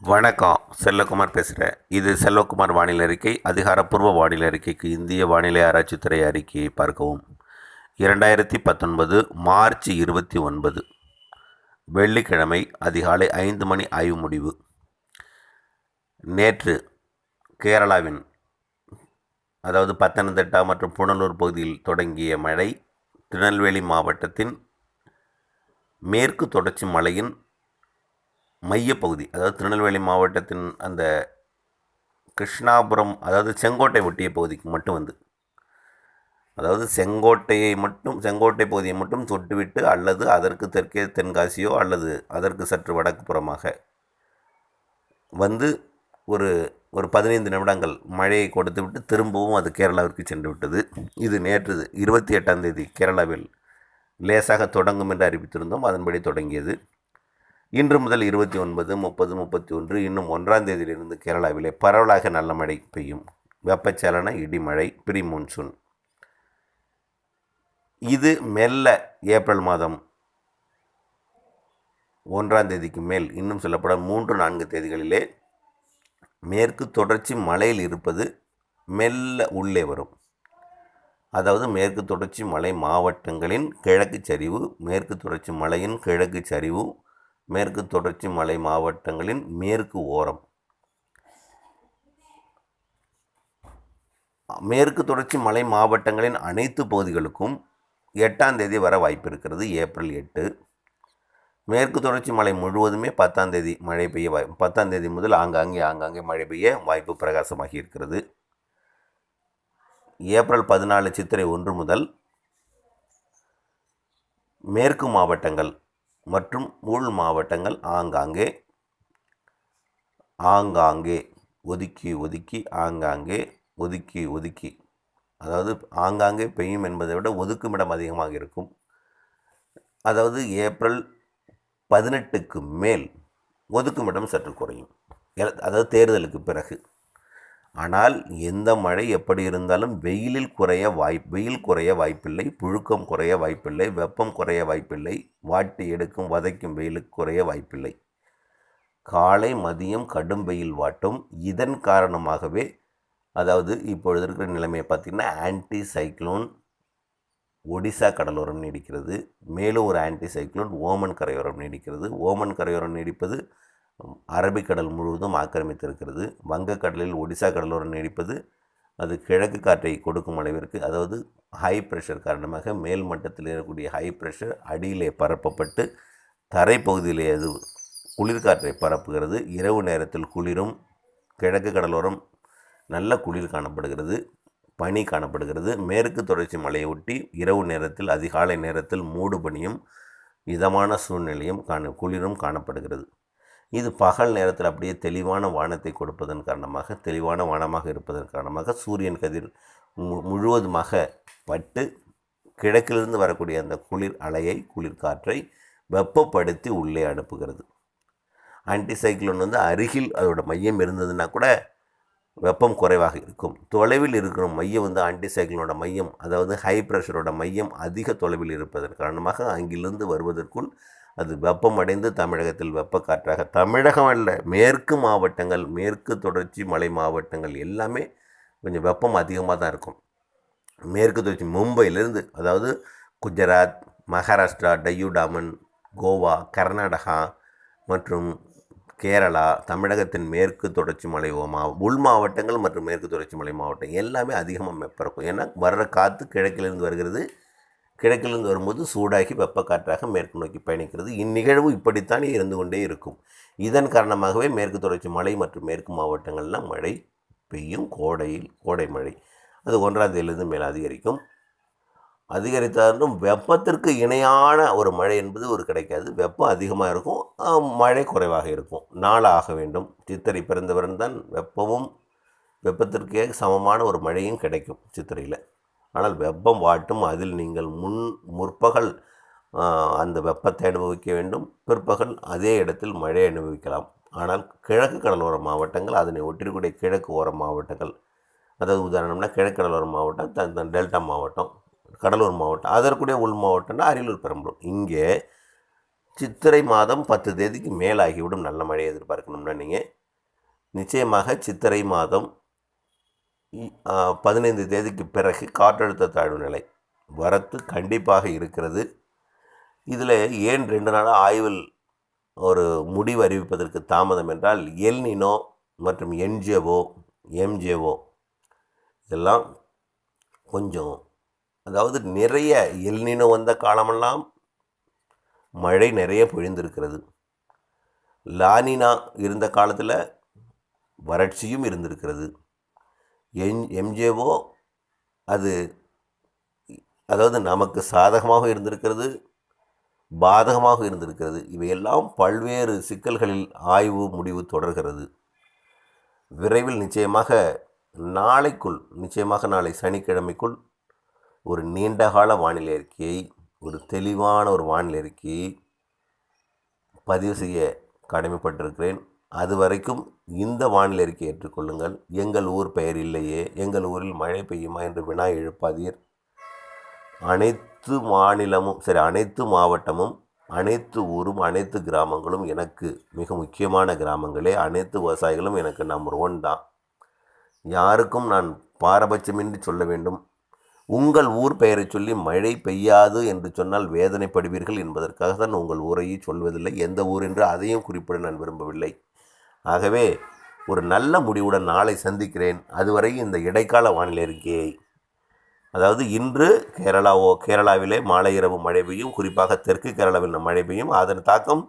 வணக்கம். செல்லகுமார் பேசுகிறேன் இது செல்வகுமார் வானிலை அறிக்கை அதிகாரப்பூர்வ வானிலை அறிக்கைக்கு இந்திய வானிலை ஆராய்ச்சித்துறை அறிக்கையை பார்க்கவும். இரண்டாயிரத்தி பத்தொன்பது மார்ச் இருபத்தி ஒன்பது. வெள்ளிக்கிழமை அதிகாலை ஐந்து மணி ஆய்வு முடிவு. நேற்று கேரளாவின் அதாவது பத்தனந்திட்டா மற்றும் புனலூர் பகுதியில் தொடங்கிய மழை திருநெல்வேலி மாவட்டத்தின் மேற்கு தொடர்ச்சி மலையின் மையப்பகுதி அதாவது திருநெல்வேலி மாவட்டத்தின் அந்த கிருஷ்ணாபுரம் அதாவது செங்கோட்டை ஒட்டிய பகுதிக்கு மட்டும் வந்து. அதாவது செங்கோட்டையை மட்டும் செங்கோட்டை பகுதியை மட்டும் தொட்டுவிட்டு அல்லது அதற்கு தெற்கே தென்காசியோ அல்லது அதற்கு சற்று வடக்கு புறமாக வந்து ஒரு ஒரு பதினைந்து நிமிடங்கள் மழையை கொடுத்துவிட்டு திரும்பவும் அது கேரளாவிற்கு சென்று விட்டது. இது நேற்று இருபத்தி எட்டாம் தேதி கேரளாவில் லேசாக தொடங்கும் என்று அறிவித்திருந்தோம். அதன்படி தொடங்கியது. இன்று முதல் இருபத்தி ஒன்பது முப்பது முப்பத்தி ஒன்று இன்னும் ஒன்றாம் தேதியிலிருந்து கேரளாவிலே பரவலாக நல்ல மழை பெய்யும். வெப்பச்சலன இடிமழை ப்ரீ மூன்சூன். இது மெல்ல ஏப்ரல் மாதம் ஒன்றாம் தேதிக்கு மேல் இன்னும் சொல்லப்பட மூன்று நான்கு தேதிகளிலே மேற்கு தொடர்ச்சி மலையில் இருப்பது மெல்ல உள்ளே வரும். அதாவது மேற்கு தொடர்ச்சி மலை மாவட்டங்களின் கிழக்கு சரிவு மேற்கு தொடர்ச்சி மலையின் கிழக்கு சரிவு மேற்கு தொடர்ச்சி மலை மாவட்டங்களின் மேற்கு ஓரம். மேற்கு தொடர்ச்சி மலை மாவட்டங்களின் அனைத்து பகுதிகளுக்கும் எட்டாம் தேதி வர வாய்ப்பு இருக்கிறது ஏப்ரல் எட்டு. மேற்கு தொடர்ச்சி மலை முழுவதுமே பத்தாம் தேதி மழை பெய்ய வாய் பத்தாம் தேதி முதல் ஆங்காங்கே ஆங்காங்கே மழை பெய்ய வாய்ப்பு பிரகாசமாகி இருக்கிறது. ஏப்ரல் பதினாலு சித்திரை ஒன்று முதல் மேற்கு மாவட்டங்கள் மற்றும் உள் மாவட்டங்கள் ஆங்காங்கே ஆங்காங்கே ஒதுக்கி ஒதுக்கி ஆங்காங்கே ஒதுக்கி ஒதுக்கி. அதாவது ஆங்காங்கே பெய்யும் என்பதை விட ஒதுக்குமிடம் அதிகமாக இருக்கும். அதாவது ஏப்ரல் பதினெட்டுக்கு மேல் ஒதுக்குமிடம் சற்று குறையும். அதாவது தேர்தலுக்கு பிறகு. ஆனால் எந்த மழை எப்படி இருந்தாலும் வெயிலில் குறைய வாய் வெயில் குறைய வாய்ப்பில்லை புழுக்கம் குறைய வாய்ப்பில்லை வெப்பம் குறைய வாய்ப்பில்லை வாட்டி எடுக்கும் வதைக்கும் வெயிலுக்கு குறைய வாய்ப்பில்லை. காலை மதியம் கடும் வெயில் வாட்டும். இதன் காரணமாகவே அதாவது இப்பொழுது இருக்கிற நிலைமையை பார்த்திங்கன்னா ஆன்டி சைக்ளோன் ஒடிசா கடலோரம் நீடிக்கிறது. மேலும் ஒரு ஆன்டி சைக்ளோன் ஓமன் கரையோரம் நீடிக்கிறது. ஓமன் கரையோரம் நீடிப்பது அரபிக்கடல் முழுவதும் ஆக்கிரமித்திருக்கிறது. வங்கக்கடலில் ஒடிசா கடலோரம் நீடிப்பது அது கிழக்கு காற்றை கொடுக்கும் அளவிற்கு அதாவது ஹை ப்ரெஷர் காரணமாக மேல் மட்டத்தில் இருக்கக்கூடிய ஹை ப்ரெஷர் அடியிலே பரப்பப்பட்டு தரைப்பகுதியிலே அது குளிர்காற்றை பரப்புகிறது. இரவு நேரத்தில் குளிரும் கிழக்கு கடலோரம் நல்ல குளிர் காணப்படுகிறது பனி காணப்படுகிறது. மேற்கு தொடர்ச்சி மலையை ஒட்டி இரவு நேரத்தில் அதிகாலை நேரத்தில் மூடு பனியும் இதமான சூழ்நிலையும் காண குளிரும் காணப்படுகிறது. இது பகல் நேரத்தில் அப்படியே தெளிவான வானத்தை கொடுப்பதன் காரணமாக தெளிவான வானமாக இருப்பதன் காரணமாக சூரியன் கதிர் மு- முழுவதுமாக பட்டு கிழக்கிலிருந்து வரக்கூடிய அந்த குளிர் அலையை குளிர் காற்றை வெப்பப்படுத்தி உள்ளே அனுப்புகிறது. ஆன்டிசைக்ளோன் வந்து அருகில் அதோட மையம் இருந்ததுன்னா கூட வெப்பம் குறைவாக இருக்கும். தொலைவில் இருக்கிற மையம் வந்து ஆன்டி மையம் அதாவது ஹை ப்ரெஷரோட மையம் அதிக தொலைவில் இருப்பதன் காரணமாக அங்கிருந்து வருவதற்குள் அது வெப்பமடைந்து தமிழகத்தில் வெப்பக்காற்றாக தமிழகம் அல்ல மேற்கு மாவட்டங்கள் மேற்கு தொடர்ச்சி மலை மாவட்டங்கள் எல்லாமே கொஞ்சம் வெப்பம் அதிகமாக தான் இருக்கும். மேற்கு தொடர்ச்சி மும்பையிலிருந்து அதாவது குஜராத் மகாராஷ்டிரா டையூ டாமன் கோவா கர்நாடகா மற்றும் கேரளா தமிழகத்தின் மேற்கு தொடர்ச்சி மலை மா உள் மாவட்டங்கள் மற்றும் மேற்கு தொடர்ச்சி மலை மாவட்டம் எல்லாமே அதிகமாக வெப்பம் இருக்கும். ஏன்னா வர்ற காற்று கிழக்கிலிருந்து வருகிறது. கிழக்கிலிருந்து வரும்போது சூடாகி வெப்பக்காற்றாக மேற்கு நோக்கி பயணிக்கிறது. இந்நிகழ்வு இப்படித்தான் இருந்து கொண்டே இருக்கும். இதன் காரணமாகவே மேற்கு தொடர்ச்சி மலை மற்றும் மேற்கு மாவட்டங்கள்லாம் மழை பெய்யும். கோடையில் கோடை மழை. அது ஒன்றாம் தேதியிலிருந்து மேல் அதிகரிக்கும். அதிகரித்தாலும் வெப்பத்திற்கு இணையான ஒரு மழை என்பது ஒரு கிடைக்காது. வெப்பம் அதிகமாக இருக்கும். மழை குறைவாக இருக்கும். நாள் ஆக வேண்டும். சித்திரை பிறந்தவரன் தான் வெப்பமும் வெப்பத்திற்கே சமமான ஒரு மழையும் கிடைக்கும் சித்திரையில். ஆனால் வெப்பம் வாட்டும் அதில் நீங்கள் முன் முற்பகல் அந்த வெப்பத்தை அனுபவிக்க வேண்டும். பிற்பகல் அதே இடத்தில் மழை அனுபவிக்கலாம். ஆனால் கிழக்கு கடலோர மாவட்டங்கள் அதனை ஒட்டிருக்கூடிய கிழக்கு ஓர மாவட்டங்கள் அதாவது உதாரணம்னா கிழக்கு கடலோர மாவட்டம் த- டெல்டா மாவட்டம் கடலூர் மாவட்டம் அதற்குடைய உள் மாவட்டம்னா அரியலூர் பெரம்பலூர். இங்கே சித்திரை மாதம் பத்து தேதிக்கு மேலாகிவிடும். நல்ல மழையை எதிர்பார்க்கணும்னா நீங்கள் நிச்சயமாக சித்திரை மாதம் பதினைந்து தேதிக்கு பிறகு காற்றழுத்த தாழ்வு நிலை வரத்து கண்டிப்பாக இருக்கிறது. இதில் ஏன் ரெண்டு நாளாக ஆய்வில் ஒரு முடிவு அறிவிப்பதற்கு தாமதம் என்றால் எல்னினோ மற்றும் என்ஜிஓ எம்ஜேஓ இதெல்லாம் கொஞ்சம் அதாவது நிறைய எல்னினோ வந்த காலமெல்லாம் மழை நிறைய பொழிந்திருக்கிறது. லானினா இருந்த காலத்தில் வறட்சியும் இருந்திருக்கிறது. என் எம்ஜேஓ அது அதாவது நமக்கு சாதகமாக இருந்திருக்கிறது பாதகமாக இருந்திருக்கிறது. இவையெல்லாம் பல்வேறு சிக்கல்களில் ஆய்வு முடிவு தொடர்கிறது. விரைவில் நிச்சயமாக நாளைக்குள் நிச்சயமாக நாளை சனிக்கிழமைக்குள் ஒரு நீண்டகால வானிலை அறிக்கையை ஒரு தெளிவான ஒரு வானிலை அறிக்கையை பதிவு செய்ய கடமைப்பட்டிருக்கிறேன். அது வரைக்கும் இந்த வானிலை அறிக்கை ஏற்றுக்கொள்ளுங்கள். எங்கள் ஊர் பெயர் இல்லையே. எங்கள் ஊரில் மழை பெய்யுமா என்று வினா எழுப்பாதீர். அனைத்து மாநிலமும் சரி அனைத்து மாவட்டமும் அனைத்து ஊரும் அனைத்து கிராமங்களும் எனக்கு மிக முக்கியமான கிராமங்களே. அனைத்து விவசாயிகளும் எனக்கு நம்பர் ஒன் தான். யாருக்கும் நான் பாரபட்சமின்றி சொல்ல வேண்டும். உங்கள் ஊர் பெயரை சொல்லி மழை பெய்யாது என்று சொன்னால் வேதனைப்படுவீர்கள் என்பதற்காக தான் உங்கள் ஊரையே சொல்வதில்லை. எந்த ஊர் என்று அதையும் குறிப்பிட நான் விரும்பவில்லை. ஆகவே ஒரு நல்ல முடிவுடன் நாளை சந்திக்கிறேன். அதுவரை இந்த இடைக்கால வானிலை அறிக்கையை அதாவது இன்று கேரளாவோ கேரளாவிலே மாலை இரவு மழை பெய்யும். குறிப்பாக தெற்கு கேரளாவில் மழை பெய்யும். அதன் தாக்கம்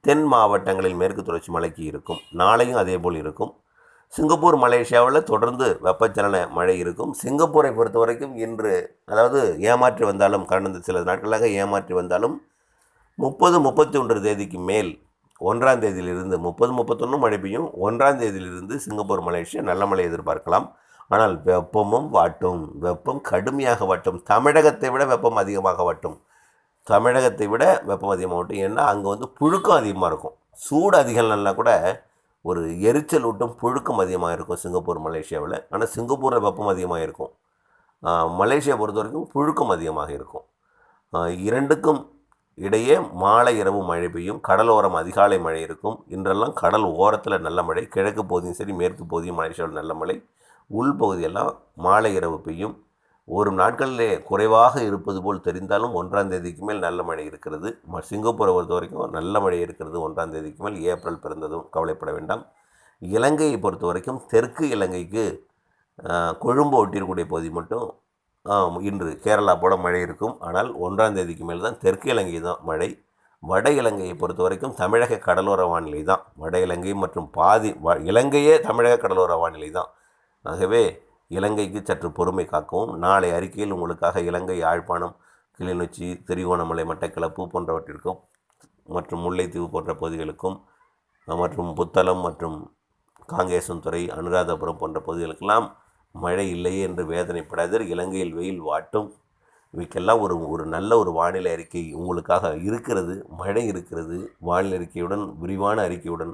தென் மாவட்டங்களில் மேற்கு தொடர்ச்சி மலைக்கு இருக்கும். நாளையும் அதே போல் இருக்கும். சிங்கப்பூர் மலேசியாவில் தொடர்ந்து வெப்பச்சலன மழை இருக்கும். சிங்கப்பூரை பொறுத்த வரைக்கும் இன்று அதாவது ஏமாற்றி வந்தாலும் கடந்த சில நாட்களாக ஏமாற்றி வந்தாலும் முப்பது முப்பத்தி ஒன்று தேதிக்கு மேல் ஒன்றாம் தேதியிலிருந்து முப்பது முப்பத்தொன்று மழை பெய்யும் ஒன்றாம் தேதியிலிருந்து சிங்கப்பூர் மலேசியா நல்ல மழை எதிர்பார்க்கலாம். ஆனால் வெப்பமும் வாட்டும். வெப்பம் கடுமையாக வாட்டும். தமிழகத்தை விட வெப்பம் அதிகமாக வாட்டும். தமிழகத்தை விட வெப்பம் அதிகமாக வாட்டும். ஏன்னா அங்கே வந்து புழுக்கம் அதிகமாக இருக்கும். சூடு அதிகம் நல்லா கூட ஒரு எரிச்சல் ஊட்டும் புழுக்கம் அதிகமாக இருக்கும் சிங்கப்பூர் மலேசியாவில். ஆனால் சிங்கப்பூரில் வெப்பம் அதிகமாக இருக்கும். மலேசியா பொறுத்த வரைக்கும் புழுக்கம் அதிகமாக இருக்கும். இரண்டுக்கும் இடையே மாலை இரவு மழை பெய்யும். கடலோரம் அதிகாலை மழை இருக்கும். இன்றெல்லாம் கடல் ஓரத்தில் நல்ல மழை கிழக்கு பகுதியும் சரி மேற்கு பகுதியும் மலேசியாவில் நல்ல மழை. உள்பகுதியெல்லாம் மாலை இரவு பெய்யும். ஒரு நாட்களிலே குறைவாக இருப்பது போல் தெரிந்தாலும் ஒன்றாம் தேதிக்கு மேல் நல்ல மழை இருக்கிறது. ம- சிங்கப்பூரை பொறுத்த வரைக்கும் நல்ல மழை இருக்கிறது. ஒன்றாம் தேதிக்கு மேல் ஏப்ரல் பிறந்ததும் கவலைப்பட வேண்டாம். இலங்கையை பொறுத்த வரைக்கும் தெற்கு இலங்கைக்கு கொழும்பு ஒட்டியிருக்கக்கூடிய பகுதி மட்டும் இன்று கேரளா போல மழை இருக்கும். ஆனால் ஒன்றாம் தேதிக்கு மேல் தான் தெற்கு இலங்கை தான் மழை. வட இலங்கையை பொறுத்த வரைக்கும் தமிழக கடலோர வானிலை தான். வட இலங்கை மற்றும் பாதி வ இலங்கையே தமிழக கடலோர வானிலை தான். ஆகவே இலங்கைக்கு சற்று பொறுமை காக்கவும். நாளை அறிக்கையில் உங்களுக்காக இலங்கை யாழ்ப்பாணம் கிளிநொச்சி திரிகோணமலை மட்டக்களப்பு போன்றவற்றிற்கும் மற்றும் முல்லைத்தீவு போன்ற பகுதிகளுக்கும் மற்றும் புத்தளம் மற்றும் காங்கேசன்துறை அனுராதபுரம் போன்ற பகுதிகளுக்கெல்லாம் மழை இல்லையே என்று வேதனைப்படாதீர். இலங்கையில் வெயில் வாட்டும். இவைக்கெல்லாம் ஒரு ஒரு நல்ல ஒரு வானிலை அறிக்கை உங்களுக்காக இருக்கிறது. மழை இருக்கிறது. வானிலை அறிக்கையுடன் விரிவான அறிக்கையுடன்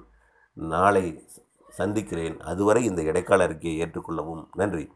நாளை சந்திக்கிறேன். அதுவரை இந்த இடைக்கால அறிக்கையை ஏற்றுக்கொள்ளவும். நன்றி.